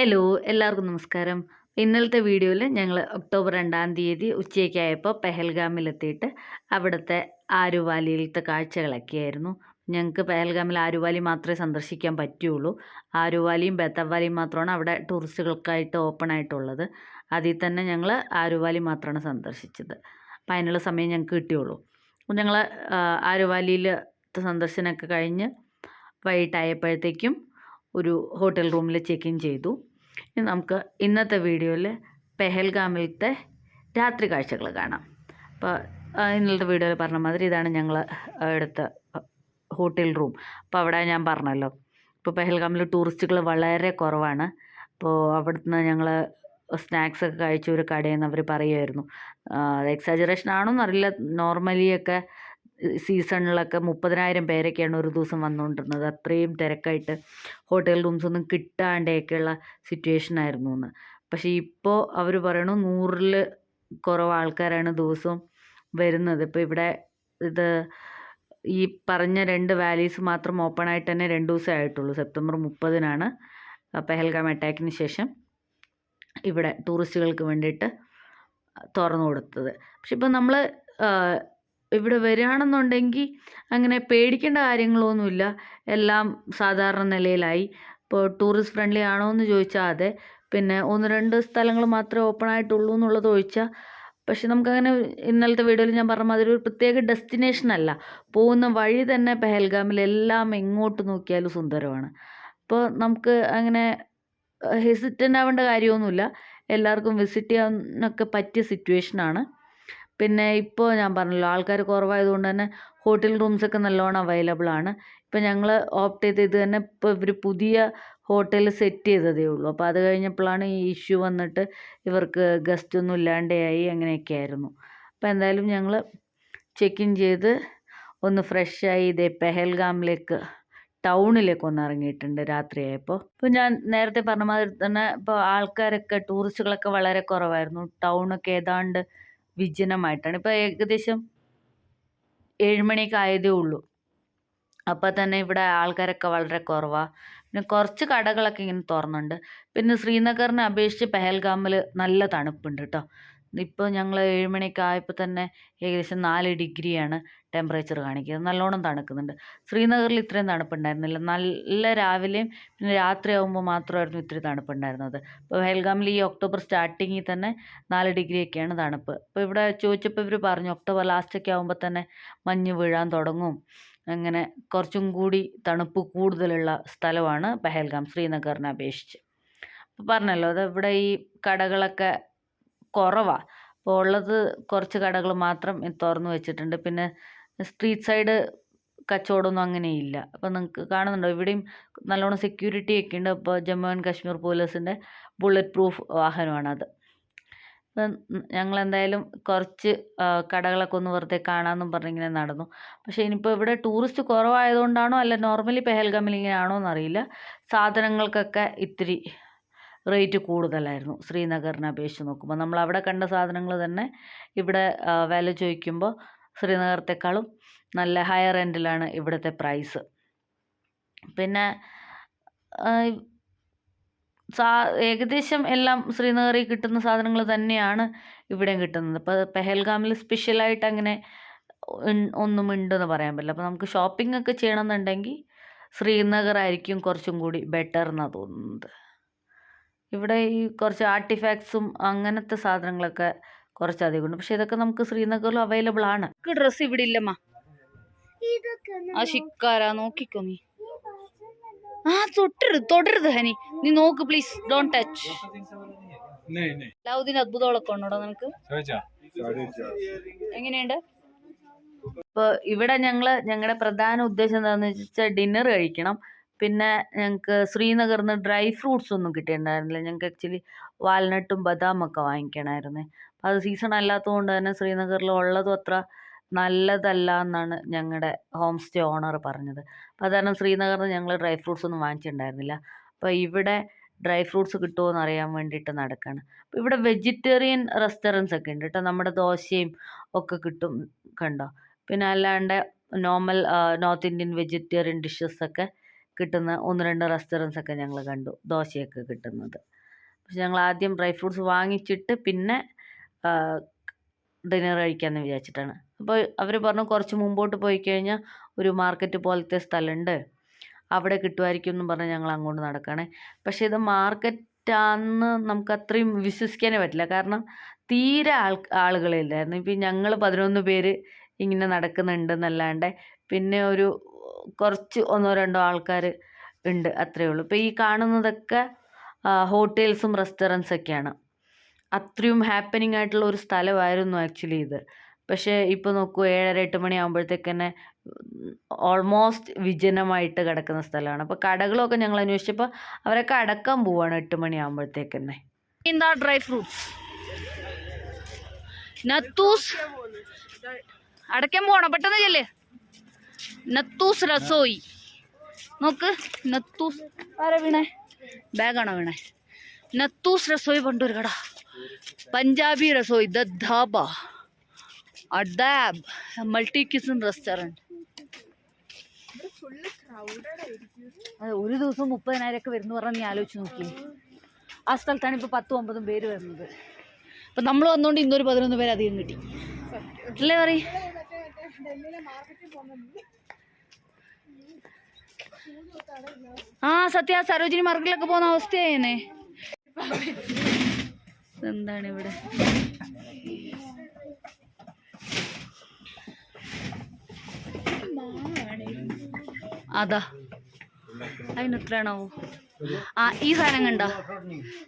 Hello എല്ലാവർക്കും നമസ്കാരം. ഇന്നലത്തെ വീഡിയോയിൽ ഞങ്ങൾ ഒക്ടോബർ രണ്ടാം തീയതി ഉച്ചയ്ക്കായപ്പോൾ പെഹൽഗാമിലെത്തിയിട്ട് അവിടുത്തെ ആരുവാലിയിലത്തെ കാഴ്ചകളൊക്കെയായിരുന്നു. ഞങ്ങൾക്ക് പെഹൽഗാമിൽ ആരുവാലി മാത്രമേ സന്ദർശിക്കാൻ പറ്റുള്ളൂ. ആരുവാലിയും ബത്തവാലിയും മാത്രമാണ് അവിടെ ടൂറിസ്റ്റുകൾക്കായിട്ട് ഓപ്പൺ ആയിട്ടുള്ളത് അതിൽ തന്നെ ഞങ്ങൾ ആരുവാലി മാത്രമാണ് സന്ദർശിച്ചത്. അപ്പോൾ അതിനുള്ള സമയം ഞങ്ങൾക്ക് കിട്ടിയുള്ളൂ. ഞങ്ങൾ ആരുവാലിയിലത്തെ സന്ദർശനമൊക്കെ കഴിഞ്ഞ് വൈകിട്ടായപ്പോഴത്തേക്കും ഒരു ഹോട്ടൽ റൂമിൽ ചെക്ക് ഇൻ ചെയ്തു. ഇനി നമുക്ക് ഇന്നത്തെ വീഡിയോയിൽ പെഹൽഗാമിലത്തെ രാത്രി കാഴ്ചകൾ കാണാം. അപ്പോൾ ഇന്നത്തെ വീഡിയോയിൽ പറഞ്ഞ മാതിരി ഇതാണ് ഞങ്ങൾ എടുത്ത ഹോട്ടൽ റൂം. അപ്പോൾ അവിടെ ഞാൻ പറഞ്ഞല്ലോ ഇപ്പോൾ പെഹൽഗാമിൽ ടൂറിസ്റ്റുകൾ വളരെ കുറവാണ്. അപ്പോൾ അവിടുന്ന് ഞങ്ങൾ സ്നാക്സ് ഒക്കെ കഴിച്ച ഒരു കടയിൽ നിന്ന് അവർ പറയുമായിരുന്നു എക്സാജറേഷൻ ആണോന്ന് അറിയില്ല. നോർമലി ഒക്കെ സീസണിലൊക്കെ മുപ്പതിനായിരം പേരൊക്കെയാണ് ഒരു ദിവസം വന്നുകൊണ്ടിരുന്നത്. അത്രയും തിരക്കായിട്ട് ഹോട്ടൽ റൂംസ് ഒന്നും കിട്ടാണ്ടൊക്കെയുള്ള സിറ്റുവേഷൻ ആയിരുന്നു എന്ന് പക്ഷേ ഇപ്പോൾ അവർ പറയണു നൂറിൽ കുറവ് ആൾക്കാരാണ് ദിവസവും വരുന്നത്. ഇപ്പോൾ ഇവിടെ ഇത് ഈ പറഞ്ഞ രണ്ട് വാലീസ് മാത്രം ഓപ്പൺ ആയിട്ട് തന്നെ രണ്ട് ദിവസമേ ആയിട്ടുള്ളൂ. സെപ്റ്റംബർ മുപ്പതിനാണ് പെഹൽഗാം അറ്റാക്കിന് ശേഷം ഇവിടെ ടൂറിസ്റ്റുകൾക്ക് വേണ്ടിയിട്ട് തുറന്നു കൊടുത്തത്. പക്ഷെ ഇപ്പോൾ നമ്മൾ ഇവിടെ വരികയാണെന്നുണ്ടെങ്കിൽ അങ്ങനെ പേടിക്കേണ്ട കാര്യങ്ങളൊന്നുമില്ല. എല്ലാം സാധാരണ നിലയിലായി. ഇപ്പോൾ ടൂറിസ്റ്റ് ഫ്രണ്ട്ലി ആണോ എന്ന് ചോദിച്ചാൽ അതെ. പിന്നെ ഒന്ന് രണ്ട് സ്ഥലങ്ങൾ മാത്രമേ ഓപ്പൺ ആയിട്ടുള്ളൂ എന്നുള്ളത് ഒഴിച്ചാൽ പക്ഷെ നമുക്കങ്ങനെ ഇന്നലത്തെ വീഡിയോയിൽ ഞാൻ പറഞ്ഞ മാതിരി ഒരു പ്രത്യേക ഡെസ്റ്റിനേഷൻ അല്ല. പോകുന്ന വഴി തന്നെ പെഹൽഗാമിൽ എല്ലാം എങ്ങോട്ട് നോക്കിയാലും സുന്ദരമാണ്. അപ്പോൾ നമുക്ക് അങ്ങനെ ഹെസിറ്റന്റ് ആവേണ്ട കാര്യമൊന്നുമില്ല. എല്ലാവർക്കും വിസിറ്റ് ചെയ്യാനൊക്കെ പറ്റിയ സിറ്റുവേഷനാണ് പിന്നെ ഇപ്പോൾ ഞാൻ പറഞ്ഞല്ലോ ആൾക്കാർ കുറവായതുകൊണ്ട് തന്നെ ഹോട്ടൽ റൂംസ് ഒക്കെ നല്ലോണം അവൈലബിൾ ആണ്. ഇപ്പോൾ ഞങ്ങൾ ഓപ്റ്റ് ചെയ്ത് ഇത് തന്നെ ഇപ്പോൾ ഇവർ പുതിയ ഹോട്ടൽ സെറ്റ് ചെയ്തതേ ഉള്ളൂ. അപ്പോൾ അത് കഴിഞ്ഞപ്പോഴാണ് ഈ ഇഷ്യൂ വന്നിട്ട് ഇവർക്ക് ഗസ്റ്റ് ഒന്നും ഇല്ലാണ്ടായി അങ്ങനെയൊക്കെ ആയിരുന്നു. അപ്പോൾ എന്തായാലും ഞങ്ങൾ ചെക്ക് ഇൻ ചെയ്ത് ഒന്ന് ഫ്രഷായി ഇതേ പെഹൽഗാമിലേക്ക് ടൗണിലേക്ക് ഒന്ന് ഇറങ്ങിയിട്ടുണ്ട് രാത്രിയായപ്പോൾ. ഇപ്പോൾ ഞാൻ നേരത്തെ പറഞ്ഞ മാതിരി തന്നെ ഇപ്പോൾ ആൾക്കാരൊക്കെ ടൂറിസ്റ്റുകളൊക്കെ വളരെ കുറവായിരുന്നു. ടൗണൊക്കെ ഏതാണ്ട് വിജനമായിട്ടാണ്. ഇപ്പോൾ ഏകദേശം ഏഴുമണിയൊക്കെ ആയതേ ഉള്ളൂ. അപ്പോൾ തന്നെ ഇവിടെ ആൾക്കാരൊക്കെ വളരെ കുറവാണ് പിന്നെ കുറച്ച് കടകളൊക്കെ ഇങ്ങനെ തുറന്നുണ്ട്. പിന്നെ ശ്രീനഗറിനെ അപേക്ഷിച്ച് പെഹൽഗാമിൽ നല്ല തണുപ്പുണ്ട് കേട്ടോ ഇപ്പോൾ ഞങ്ങൾ ഏഴുമണിയൊക്കെ ആയപ്പോൾ തന്നെ ഏകദേശം നാല് ഡിഗ്രിയാണ് ടെമ്പറേച്ചർ കാണിക്കുന്നത്. നല്ലോണം തണുക്കുന്നുണ്ട്. ശ്രീനഗറിൽ ഇത്രയും തണുപ്പുണ്ടായിരുന്നില്ല. നല്ല രാവിലെയും പിന്നെ രാത്രിയാകുമ്പോൾ മാത്രമായിരുന്നു ഇത്തിരി തണുപ്പുണ്ടായിരുന്നത്. ഇപ്പോൾ ഹെൽഗാമിൽ ഈ ഒക്ടോബർ സ്റ്റാർട്ടിങ്ങിൽ തന്നെ നാല് ഡിഗ്രിയൊക്കെയാണ് തണുപ്പ്. അപ്പോൾ ഇവിടെ ചോദിച്ചപ്പോൾ ഇവർ പറഞ്ഞു ഒക്ടോബർ ലാസ്റ്റൊക്കെ ആകുമ്പോൾ തന്നെ മഞ്ഞ് വീഴാൻ തുടങ്ങും. അങ്ങനെ കുറച്ചും കൂടി തണുപ്പ് കൂടുതലുള്ള സ്ഥലമാണ് പെഹൽഗാം ശ്രീനഗറിനെ അപേക്ഷിച്ച്. അപ്പോൾ പറഞ്ഞല്ലോ അത് ഇവിടെ ഈ കടകളൊക്കെ കുറവാണ് അപ്പോൾ ഉള്ളത് കുറച്ച് കടകൾ മാത്രം തുറന്ന് വെച്ചിട്ടുണ്ട്. പിന്നെ സ്ട്രീറ്റ് സൈഡ് കച്ചവടമൊന്നും അങ്ങനെ ഇല്ല അപ്പോൾ നിങ്ങൾക്ക് കാണുന്നുണ്ടോ? ഇവിടെയും നല്ലോണം സെക്യൂരിറ്റി ഒക്കെ ഉണ്ട്. അപ്പോൾ ജമ്മു ആൻഡ് കാശ്മീർ പോലീസിന്റെ ബുള്ളറ്റ് പ്രൂഫ് വാഹനമാണത്. ഞങ്ങൾ എന്തായാലും കുറച്ച് കടകളൊക്കെ ഒന്ന് വെറുതെ കാണാമെന്നും പറഞ്ഞിങ്ങനെ നടന്നു. പക്ഷേ ഇനിയിപ്പോൾ ഇവിടെ ടൂറിസ്റ്റ് കുറവായതുകൊണ്ടാണോ? അല്ല നോർമലി പെഹൽഗാമിൽ ഇങ്ങനെ ആണോ എന്നറിയില്ല. സാധനങ്ങൾക്കൊക്കെ ഇത്തിരി റേറ്റ് കൂടുതലായിരുന്നു ശ്രീനഗറിനെ അപേക്ഷിച്ച് നോക്കുമ്പോൾ നമ്മൾ അവിടെ കണ്ട സാധനങ്ങൾ തന്നെ ഇവിടെ വില ചോദിക്കുമ്പോൾ ശ്രീനഗരത്തെക്കാളും നല്ല ഹയർ എൻഡിലാണ് ഇവിടുത്തെ പ്രൈസ് പിന്നെ സാ ഏകദേശം എല്ലാം ശ്രീനഗറിൽ കിട്ടുന്ന സാധനങ്ങൾ തന്നെയാണ് ഇവിടെയും കിട്ടുന്നത്. അപ്പോൾ പെഹൽഗാമിൽ സ്പെഷ്യലായിട്ട് അങ്ങനെ ഒന്നും ഉണ്ടെന്ന് പറയാൻ പറ്റില്ല. അപ്പോൾ നമുക്ക് ഷോപ്പിംഗ് ഒക്കെ ചെയ്യണമെന്നുണ്ടെങ്കിൽ ശ്രീനഗർ ആയിരിക്കും കുറച്ചും കൂടി ബെറ്റർ എന്നാണ് തോന്നുന്നത്. ഇവിടെ ഈ കുറച്ച് ആർട്ടിഫാക്ട്സും അങ്ങനത്തെ സാധനങ്ങളൊക്കെ കുറച്ച് അധികം ഉണ്ട് പക്ഷെ ഇതൊക്കെ നമുക്ക് ശ്രീനഗറിൽ അവൈലബിൾ ആണ്. ഡ്രസ് ഇവിടെ ഇല്ലമ്മ. ആ ശിക്കാര നോക്കിക്കോ നീ. ആ തൊട്ടരുത് തൊടരുത് ഹനി. നീ നോക്ക് പ്ലീസ് ഡോണ്ട് ടച്ച് ലൗദിന് അത്ഭുതങ്ങളൊക്കെ ഉണ്ടോ നിനക്ക്? എങ്ങനെയുണ്ട്? ഇപ്പൊ ഇവിടെ ഞങ്ങൾ ഞങ്ങളുടെ പ്രധാന ഉദ്ദേശം എന്താണെന്ന് വെച്ചാൽ ഡിന്നർ കഴിക്കണം. പിന്നെ ഞങ്ങൾക്ക് ശ്രീനഗറിൽ നിന്ന് ഡ്രൈ ഫ്രൂട്ട്സ് ഒന്നും കിട്ടിയിട്ടുണ്ടായിരുന്നില്ല. ഞങ്ങൾക്ക് ആക്ച്വലി വാൽനട്ടും ബദാമൊക്കെ വാങ്ങിക്കണമായിരുന്നു അത് സീസൺ അല്ലാത്തതുകൊണ്ട് തന്നെ ശ്രീനഗറിൽ ഉള്ളതും അത്ര നല്ലതല്ല എന്നാണ് ഞങ്ങളുടെ ഹോം സ്റ്റേ ഓണർ പറഞ്ഞത്. അപ്പം അതുകാരണം ശ്രീനഗറിൽ ശ്രീനഗറിൽ ഞങ്ങൾ ഡ്രൈ ഫ്രൂട്ട്സ് ഒന്നും വാങ്ങിച്ചിട്ടുണ്ടായിരുന്നില്ല. അപ്പോൾ ഇവിടെ ഡ്രൈ ഫ്രൂട്ട്സ് കിട്ടുമോ എന്ന് അറിയാൻ വേണ്ടിയിട്ട് നടക്കുകയാണ് അപ്പോൾ ഇവിടെ വെജിറ്റേറിയൻ റെസ്റ്റോറന്റ്സ് ഒക്കെ ഉണ്ട് കേട്ടോ. നമ്മുടെ ദോശയും ഒക്കെ കിട്ടും കണ്ടോ? പിന്നെ അല്ലാണ്ട് normal north Indian vegetarian dishes ഒക്കെ കിട്ടുന്ന ഒന്ന് രണ്ട് റെസ്റ്റോറൻസ് ഒക്കെ ഞങ്ങൾ കണ്ടു ദോശയൊക്കെ കിട്ടുന്നത്. പക്ഷെ ഞങ്ങൾ ആദ്യം ഡ്രൈ ഫ്രൂട്ട്സ് വാങ്ങിച്ചിട്ട് പിന്നെ ഡിന്നർ കഴിക്കാമെന്ന് വിചാരിച്ചിട്ടാണ്. അപ്പോൾ അവർ പറഞ്ഞു കുറച്ച് മുമ്പോട്ട് പോയി കഴിഞ്ഞാൽ ഒരു മാർക്കറ്റ് പോലത്തെ സ്ഥലമുണ്ട് അവിടെ കിട്ടുമായിരിക്കും എന്ന് പറഞ്ഞ് ഞങ്ങൾ അങ്ങോട്ട് നടക്കുകയാണ് പക്ഷേ ഇത് മാർക്കറ്റാന്ന് നമുക്ക് അത്രയും വിശ്വസിക്കാനേ പറ്റില്ല. കാരണം തീരെ ആൾ ആളുകളില്ലായിരുന്നു ഇപ്പം ഞങ്ങൾ പതിനൊന്ന് പേര് ഇങ്ങനെ നടക്കുന്നുണ്ടെന്നല്ലാണ്ട് പിന്നെ ഒരു കുറച്ച് ഒന്നോ രണ്ടോ ആൾക്കാർ ഉണ്ട് അത്രയേ ഉള്ളൂ. ഇപ്പോൾ ഈ കാണുന്നതൊക്കെ ഹോട്ടൽസും റെസ്റ്റോറന്റ്സ് ഒക്കെയാണ് അത്രയും ഹാപ്പനിങ് ആയിട്ടുള്ള ഒരു സ്ഥലമായിരുന്നു ആക്ച്വലി ഇത്. പക്ഷേ ഇപ്പോൾ നോക്കൂ ഏഴര എട്ട് മണി ആകുമ്പോഴത്തേക്ക് തന്നെ ഓൾമോസ്റ്റ് വിജനമായിട്ട് കിടക്കുന്ന സ്ഥലമാണ്. അപ്പോൾ കടകളൊക്കെ ഞങ്ങൾ അന്വേഷിച്ചപ്പോൾ അവരൊക്കെ അടക്കാൻ പോവാണ് എട്ട് മണി ആകുമ്പോഴത്തേക്ക് തന്നെ. എന്താ ഡ്രൈ ഫ്രൂട്ട്സ്? നത്തൂസ്? അടയ്ക്കാൻ പോകണം പെട്ടെന്ന് ചെല്ലേ. നത്തൂസ് രസോയി. നോക്ക് നത്തൂസ്. ആരാ വീണേ? ബാഗാണോ വീണേ? നത്തൂസ് രസോയി പണ്ടൊരു കട. Punjabi Rasoi the Dhaba. Adaab multi cuisine restaurant. അതെ ഒരു ദിവസം മുപ്പതിനായിരം ഒക്കെ വരുന്നു പറഞ്ഞാൽ നീ ആലോചിച്ച് നോക്കി. ആ സ്ഥലത്താണ് ഇപ്പോൾ പത്തും ഒമ്പതും പേര് വരുന്നത്. അപ്പം നമ്മൾ വന്നുകൊണ്ട് ഇന്നൊരു പതിനൊന്ന് പേര് അധികം കിട്ടി. അല്ലേ പറയും? ആ സത്യ സരോജിനി മാർക്കറ്റിലൊക്കെ പോകുന്ന അവസ്ഥയായേനെ എന്താണ് ഇവിടെ? അതാ. അതിന് എത്രയാണോ ആ ഈ സാധനം കണ്ടോ.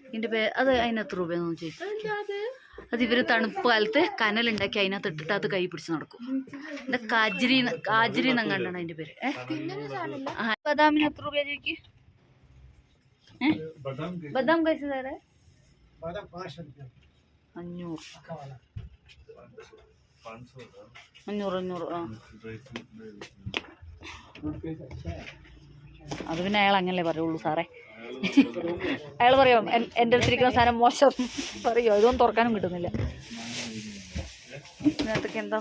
ഇതിന്റെ പേര് അത് അതിന് എത്ര രൂപയെന്ന് ചോദിച്ചു അത് ഇവർ തണുപ്പ് കാലത്ത് കനലുണ്ടാക്കി അതിനകത്ത് ഇട്ടിട്ട് അത് കൈ പിടിച്ച് നടക്കും. എന്താ കാജരി കാജരി എന്നങ്ങാണ്ടാണ് അതിന്റെ പേര്. ബദാമിന് എത്ര രൂപ ചോദിക്ക്? ബദാം സാറേ അഞ്ഞൂറ്. അഞ്ഞൂറ് അഞ്ഞൂറ് ആ. അത് പിന്നെ അയാൾ അങ്ങനല്ലേ പറയുള്ളൂ സാറേ. അയാൾ പറയോ എന്റെ എന്റെ അടുത്തിരിക്കുന്ന സാധനം മോശം. പറയോ? ഇതൊന്നും തുറക്കാനും കിട്ടുന്നില്ല. ഇതിനകത്തൊക്കെ എന്താ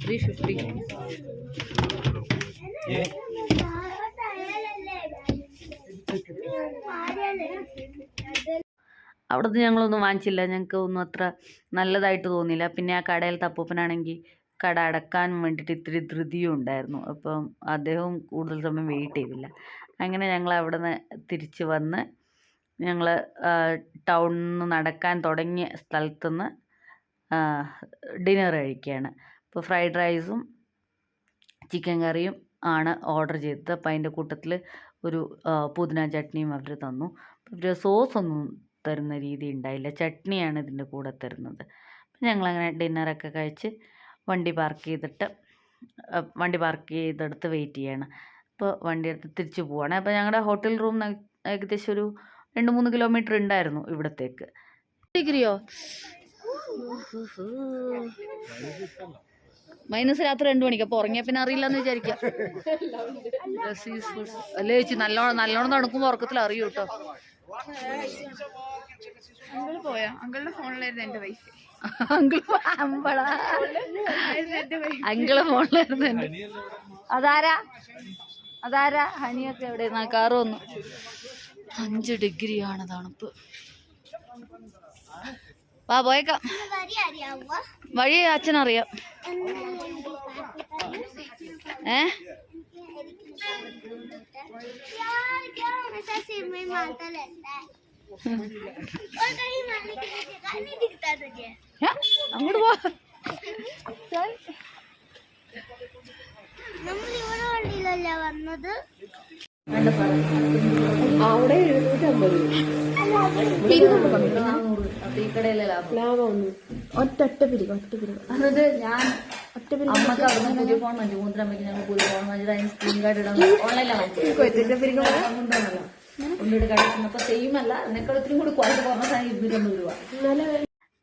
ത്രീ ഫിഫ്റ്റി അവിടുന്ന് ഞങ്ങളൊന്നും വാങ്ങിച്ചില്ല. ഞങ്ങൾക്ക് ഒന്നും അത്ര നല്ലതായിട്ട് തോന്നിയില്ല. പിന്നെ ആ കടയിലത്തെ അപ്പൂപ്പനാണെങ്കിൽ കട അടക്കാൻ വേണ്ടിയിട്ട് ഇത്തിരി ധൃതിയും ഉണ്ടായിരുന്നു. അപ്പം അദ്ദേഹവും കൂടുതൽ സമയം വെയിറ്റ് ചെയ്തില്ല. അങ്ങനെ ഞങ്ങൾ അവിടെ നിന്ന് തിരിച്ച് വന്ന് ഞങ്ങൾ ടൗണിൽ നിന്ന് നടക്കാൻ തുടങ്ങിയ സ്ഥലത്തുനിന്ന് ഡിന്നർ കഴിക്കുകയാണ്. അപ്പോൾ ഫ്രൈഡ് റൈസും ചിക്കൻ കറിയും ആണ് ഓർഡർ ചെയ്തത്. അപ്പോൾ അതിന്റെ കൂട്ടത്തിൽ ഒരു പുതിന ചട്നിയും അവർ തന്നു. ഇവർ സോസ് ഒന്നും തരുന്ന രീതി ഉണ്ടായില്ല. ചട്നിയാണ് ഇതിന്റെ കൂടെ തരുന്നത്. അപ്പം ഞങ്ങളങ്ങനെ ഡിന്നറൊക്കെ കഴിച്ച് വണ്ടി പാർക്ക് ചെയ്തിട്ട് വണ്ടി പാർക്ക് ചെയ്തെടുത്ത് വെയിറ്റ് ചെയ്യണം. അപ്പോൾ വണ്ടി എടുത്ത് തിരിച്ചു പോവാണ്. അപ്പോൾ ഞങ്ങളുടെ ഹോട്ടൽ റൂം ഏകദേശം ഒരു രണ്ട് മൂന്ന് കിലോമീറ്റർ ഉണ്ടായിരുന്നു ഇവിടത്തേക്ക്. ഡിഗ്രിയോ? മൈനസ് രാത്രി രണ്ടു മണിക്ക്. അപ്പോൾ ഉറങ്ങിയ പിന്നെ അറിയില്ല എന്ന് വിചാരിക്കാം അല്ലേ ചേച്ചി? നല്ലോണം നല്ലോണം തണുക്കുമ്പോൾ ഉറക്കത്തിൽ അറിയൂ പോയാ അങ്കിൾ പോയോ? അങ്കിളുടെ ഫോണിലായിരുന്നു എന്റെ വൈഫ് അങ്കിൾ അങ്കിൾ ഫോണിലായിരുന്നു എന്റെ അതാരാ അതാരാ ഹനിയൊക്കെ എവിടെ കാറ് വന്നു അഞ്ച് ഡിഗ്രിയാണ് തണുപ്പ് വാ പോയേക്കാം വഴി അച്ഛനറിയാം ഏ ഏ? അങ്ങോട്ട് പോ. എന്നിട്ട് ഞാൻ അമ്മയ്ക്ക് അവിടെ പുതിയ ഫോൺ വാങ്ങിച്ചു. മൂന്നരമ്മയ്ക്ക് ഞങ്ങൾ പുതിയ ഫോൺ വാങ്ങിച്ചത് അതിന് സ്ക്രീൻ കാർഡ് ഇടാൻ ഓൺലൈനിലാണ് അല്ല. കൂടി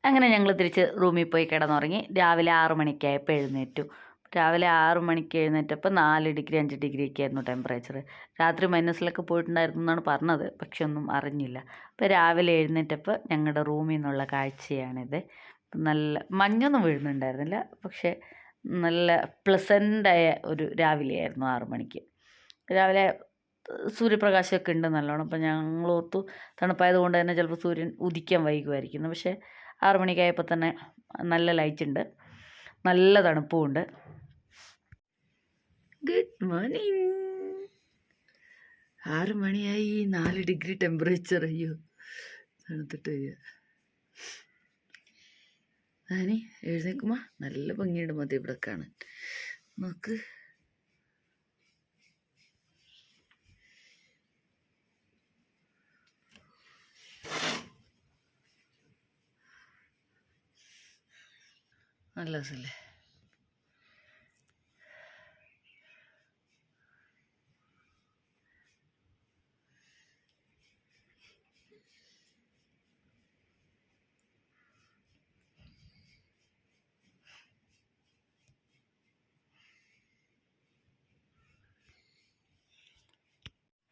അങ്ങനെ ഞങ്ങൾ തിരിച്ച് റൂമിൽ പോയി കിടന്നുറങ്ങി. രാവിലെ ആറു മണിക്കായപ്പോൾ എഴുന്നേറ്റു. രാവിലെ ആറു മണിക്ക് എഴുന്നേറ്റപ്പോൾ നാല് ഡിഗ്രി അഞ്ച് ഡിഗ്രി ഒക്കെ ആയിരുന്നു ടെമ്പറേച്ചർ രാത്രി മൈനസിലൊക്കെ പോയിട്ടുണ്ടായിരുന്നു എന്നാണ് പറഞ്ഞത്. പക്ഷെ ഒന്നും അറിഞ്ഞില്ല. അപ്പോൾ രാവിലെ എഴുന്നേറ്റപ്പോൾ ഞങ്ങളുടെ റൂമിൽ നിന്നുള്ള കാഴ്ചയാണിത്. നല്ല മഞ്ഞൊന്നും വീഴുന്നുണ്ടായിരുന്നില്ല. പക്ഷേ നല്ല പ്ലസന്റായ ഒരു രാവിലെയായിരുന്നു ആറു മണിക്ക്. രാവിലെ സൂര്യപ്രകാശമൊക്കെ ഉണ്ട് നല്ലോണം. അപ്പം ഞങ്ങൾ ഓർത്തു തണുപ്പായത് കൊണ്ട് തന്നെ ചിലപ്പോൾ സൂര്യൻ ഉദിക്കാൻ വൈകുമായിരിക്കുന്നു. പക്ഷേ ആറു മണിക്കായപ്പോൾ തന്നെ നല്ല ലൈറ്റ് ഉണ്ട്. നല്ല തണുപ്പും ഉണ്ട്. ഗുഡ് മോർണിംഗ് ആറ് മണിയായി. നാല് ഡിഗ്രി ടെമ്പറേച്ചർ അയ്യോ തണുത്തിട്ട് അയ്യോ ഞാനേ എഴുന്നേക്കുമ്പോൾ നല്ല ഭംഗിയുണ്ട് മതി ഇവിടെ കാണാൻ. നോക്ക്. നല്ല രസമല്ലേ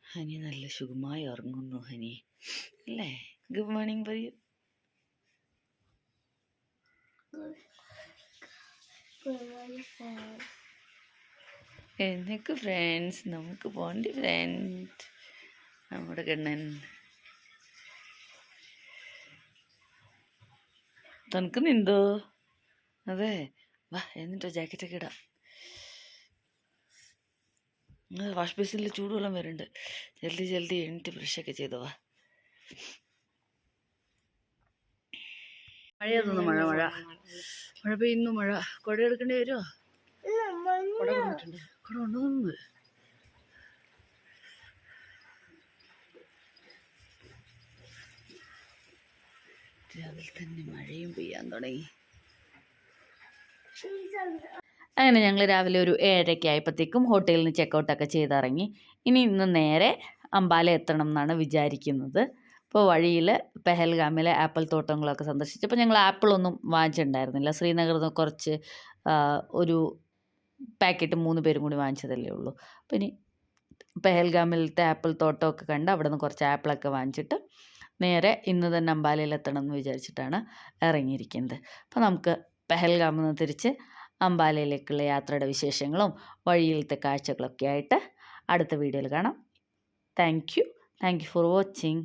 ഹനി നല്ല സുഖമായി ഉറങ്ങുന്നു ഹനി. അല്ലേ? ഗുഡ് മോർണിംഗ് പറയൂ. എന്നൊക്കെ ഫ്രണ്ട്സ് നമുക്ക് പോണ്ടി ഫ്രണ്ട് നമ്മുടെ കണ്ണൻ. തനക്ക് നിന്തോ അതെ. വാ എന്നിട്ടോ ജാക്കറ്റൊക്കെ ഇടാം. വാഷ് ബേസിനിൽ ചൂടുവെള്ളം വരുന്നുണ്ട്. ജൽദി ജൽദി എണീറ്റ് ബ്രഷൊക്കെ ചെയ്തോ വാ. മഴയായിരുന്നു മഴ മഴ. മഴ. പെയ്യുന്നു മഴ. കുട എടുക്കേണ്ടി വരുമോ കുട കൊണ്ടിട്ടുണ്ട് കുട രാവിലെ തന്നെ മഴയും പെയ്യാൻ തുടങ്ങി. അങ്ങനെ ഞങ്ങൾ രാവിലെ ഒരു ഏഴരയ്ക്ക് ആയപ്പോഴത്തേക്കും ഹോട്ടലിൽ നിന്ന് ചെക്കൗട്ടൊക്കെ ചെയ്തിറങ്ങി. ഇനി ഇന്ന് നേരെ അംബാല എത്തണം എന്നാണ് വിചാരിക്കുന്നത്. ഇപ്പോൾ വഴിയിൽ പെഹൽഗാമിലെ ആപ്പിൾ തോട്ടങ്ങളൊക്കെ സന്ദർശിച്ചപ്പോൾ ഞങ്ങൾ ആപ്പിളൊന്നും വാങ്ങിച്ചിട്ടുണ്ടായിരുന്നില്ല. ശ്രീനഗറിൽ നിന്ന് കുറച്ച് ഒരു പാക്കറ്റ് മൂന്ന് പേരും കൂടി വാങ്ങിച്ചതല്ലേ ഉള്ളൂ. അപ്പോൾ ഇനി പെഹൽഗാമിലത്തെ ആപ്പിൾ തോട്ടമൊക്കെ കണ്ട് അവിടെ നിന്ന് കുറച്ച് ആപ്പിളൊക്കെ വാങ്ങിച്ചിട്ട് നേരെ ഇന്ന് തന്നെ അംബാലയിൽ എത്തണം എന്ന് വിചാരിച്ചിട്ടാണ് ഇറങ്ങിയിരിക്കുന്നത്. അപ്പോൾ നമുക്ക് പെഹൽഗാമിൽ നിന്ന് തിരിച്ച് അംബാലയിലേക്കുള്ള യാത്രയുടെ വിശേഷങ്ങളും വഴിയിലത്തെ കാഴ്ചകളൊക്കെ ആയിട്ട് അടുത്ത വീഡിയോയിൽ കാണാം. Thank you. Thank you for watching.